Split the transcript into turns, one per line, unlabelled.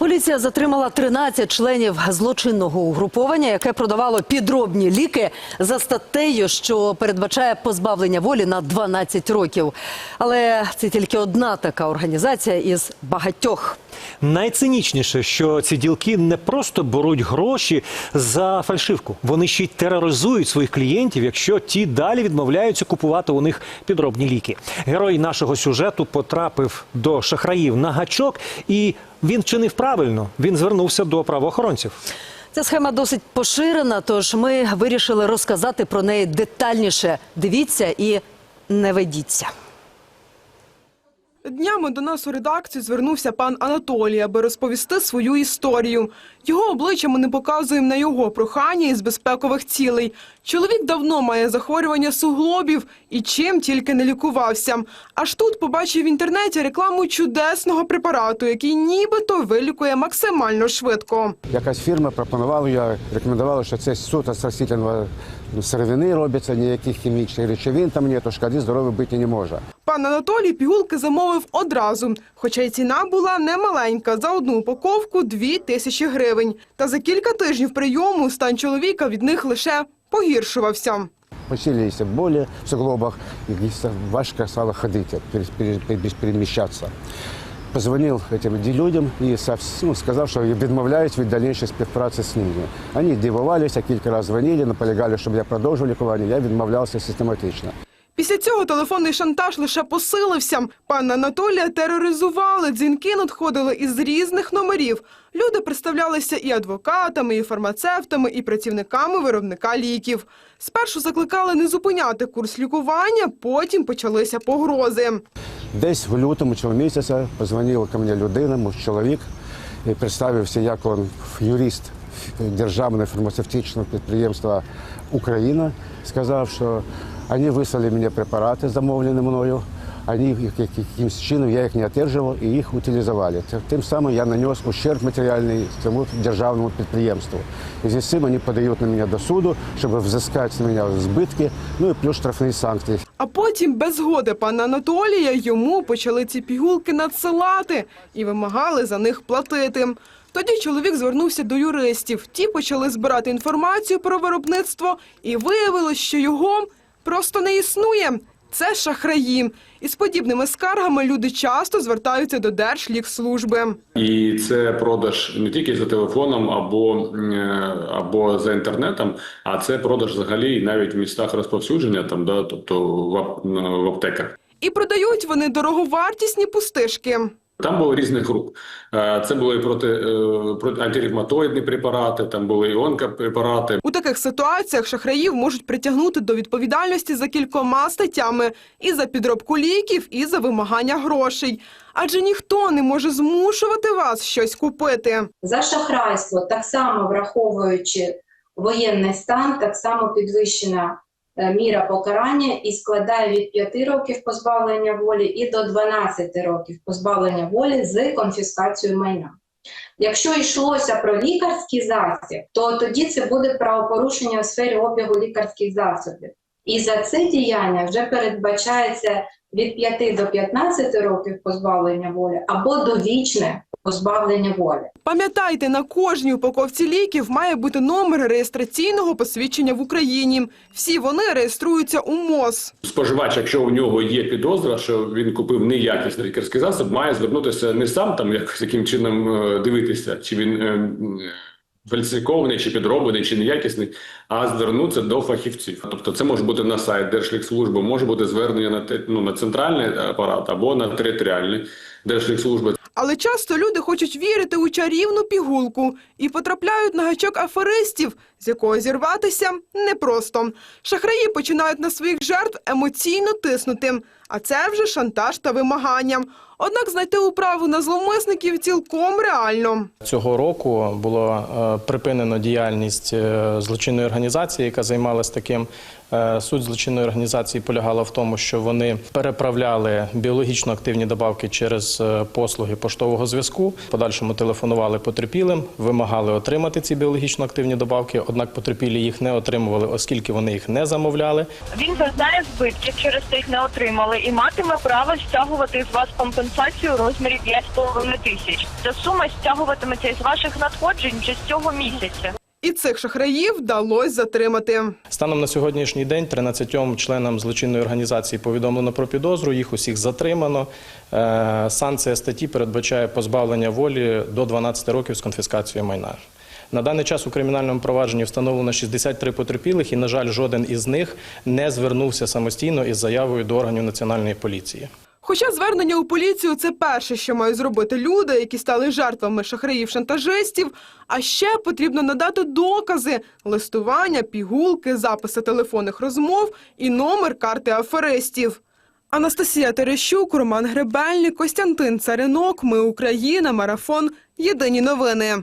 Поліція затримала 13 членів злочинного угруповання, яке продавало підробні ліки за статтею, що передбачає позбавлення волі на 12 років. Але це тільки одна така організація із багатьох.
Найцинічніше, що ці ділки не просто беруть гроші за фальшивку, вони ще й тероризують своїх клієнтів, якщо ті далі відмовляються купувати у них підробні ліки. Герой нашого сюжету потрапив до шахраїв на гачок, і він вчинив правильно. Він звернувся до правоохоронців.
Ця схема досить поширена, тож ми вирішили розказати про неї детальніше. Дивіться і не ведіться.
Днями до нас у редакцію звернувся пан Анатолій, аби розповісти свою історію. Його обличчя ми не показуємо на його прохання із безпекових цілей. Чоловік давно має захворювання суглобів і чим тільки не лікувався. Аж тут побачив в інтернеті рекламу чудесного препарату, який нібито вилікує максимально швидко.
Якась фірма пропонувала, я рекомендувала, що це суто з сировини робиться, ніяких хімічних речовин там ні, то шкоди здоров'я бути не може.
Пан Анатолій пігулки замовив одразу, хоча й ціна була немаленька. За одну упаковку – дві тисячі гривень. Та за кілька тижнів прийому стан чоловіка від них лише погіршувався.
Посилилися болі в суглобах, і важко стало ходити, пере- пере- пере- переміщатися. Позвонив цим людям і ну, сказав, що відмовляюсь від дальнішої співпраці з ними. Вони дивувалися, кілька разів дзвонили, наполягали, щоб я продовжив лікування. Я відмовлявся систематично.
Після цього телефонний шантаж лише посилився. Пана Анатолія тероризували. Дзвінки надходили із різних номерів. Люди представлялися і адвокатами, і фармацевтами, і працівниками виробника ліків. Спершу закликали не зупиняти курс лікування, потім почалися погрози.
Десь в лютому цього місяця позвонила ко мені людина, муж чоловік, і представився як він юрист державного фармацевтичного підприємства Україна. Сказав, що вони вислали мені препарати, замовлені мною. Як- якимось чином я їх не одержував і їх утилізували. Тим самим я нанес ущерб матеріальний цьому державному підприємству. І зі цим вони подають на мене до суду, щоб взискати з мене збитки, ну і плюс штрафні санкції.
А потім, без згоди пана Анатолія, йому почали ці пігулки надсилати і вимагали за них платити. Тоді чоловік звернувся до юристів. Ті почали збирати інформацію про виробництво, і виявилось, що його просто не існує. Це шахраї. Із подібними скаргами люди часто звертаються до Держлікслужби.
І це продаж не тільки за телефоном або, е, або за інтернетом, а це продаж взагалі навіть в містах розповсюдження, там, да, тобто в аптеках.
І продають вони дороговартісні пустишки.
Там було різних груп. Е, Це були проти, е, проти антиревматоїдні препарати, там були і онкопрепарати,
У таких ситуаціях шахраїв можуть притягнути до відповідальності за кількома статтями і за підробку ліків, і за вимагання грошей. Адже ніхто не може змушувати вас щось купити.
За шахрайство, так само враховуючи воєнний стан, так само підвищена міра покарання і складає від 5 років позбавлення волі і до 12 років позбавлення волі з конфіскацією майна. Якщо йшлося про лікарський засіб, то тоді це буде правопорушення у сфері обігу лікарських засобів. І за це діяння вже передбачається від 5 до 15 років позбавлення волі або довічне позбавлення волі.
Пам'ятайте, на кожній упаковці ліків має бути номер реєстраційного посвідчення в Україні. Всі вони реєструються у МОЗ.
Споживач, якщо у нього є підозра, що він купив неякісний лікарський засіб, має звернутися не сам там якось яким чином е, дивитися, чи він е, фальсифікований, чи підроблений, чи неякісний, а звернутися до фахівців. Тобто, це може бути на сайт Держлікслужби, може бути звернення на ну, на центральний апарат або на територіальний Держлікслужби.
Але часто люди хочуть вірити у чарівну пігулку і потрапляють на гачок аферистів, з якого зірватися непросто. Шахраї починають на своїх жертв емоційно тиснути, а це вже шантаж та вимагання. Однак знайти управу на зловмисників цілком реально.
Цього року було е, припинено діяльність е, злочинної організації, яка займалась таким. Е, Суть злочинної організації полягала в тому, що вони переправляли біологічно активні добавки через послуги поштового зв'язку. Подальшому телефонували потерпілим, вимагали отримати ці біологічно активні добавки, однак потерпілі їх не отримували, оскільки вони їх не замовляли.
Він зазнає збитків через те, їх не отримали, і матиме право стягувати з вас компенсацію у розмірі 5,5 тисяч. Ця сума стягуватиметься із ваших надходжень вже з цього місяця.
І цих шахраїв вдалося затримати.
Станом на сьогоднішній день 13 членам злочинної організації повідомлено про підозру, їх усіх затримано. Е, Санкція статті передбачає позбавлення волі до 12 років з конфіскацією майна. На даний час у кримінальному провадженні встановлено 63 потерпілих, і, на жаль, жоден із них не звернувся самостійно із заявою до органів національної поліції.
Хоча звернення у поліцію це перше, що мають зробити люди, які стали жертвами шахраїв-шантажистів. А ще потрібно надати докази: листування, пігулки, записи телефонних розмов і номер карти аферистів. Анастасія Терещук, Роман Гребельник, Костянтин Царинок. Ми Україна. Марафон. Єдині новини.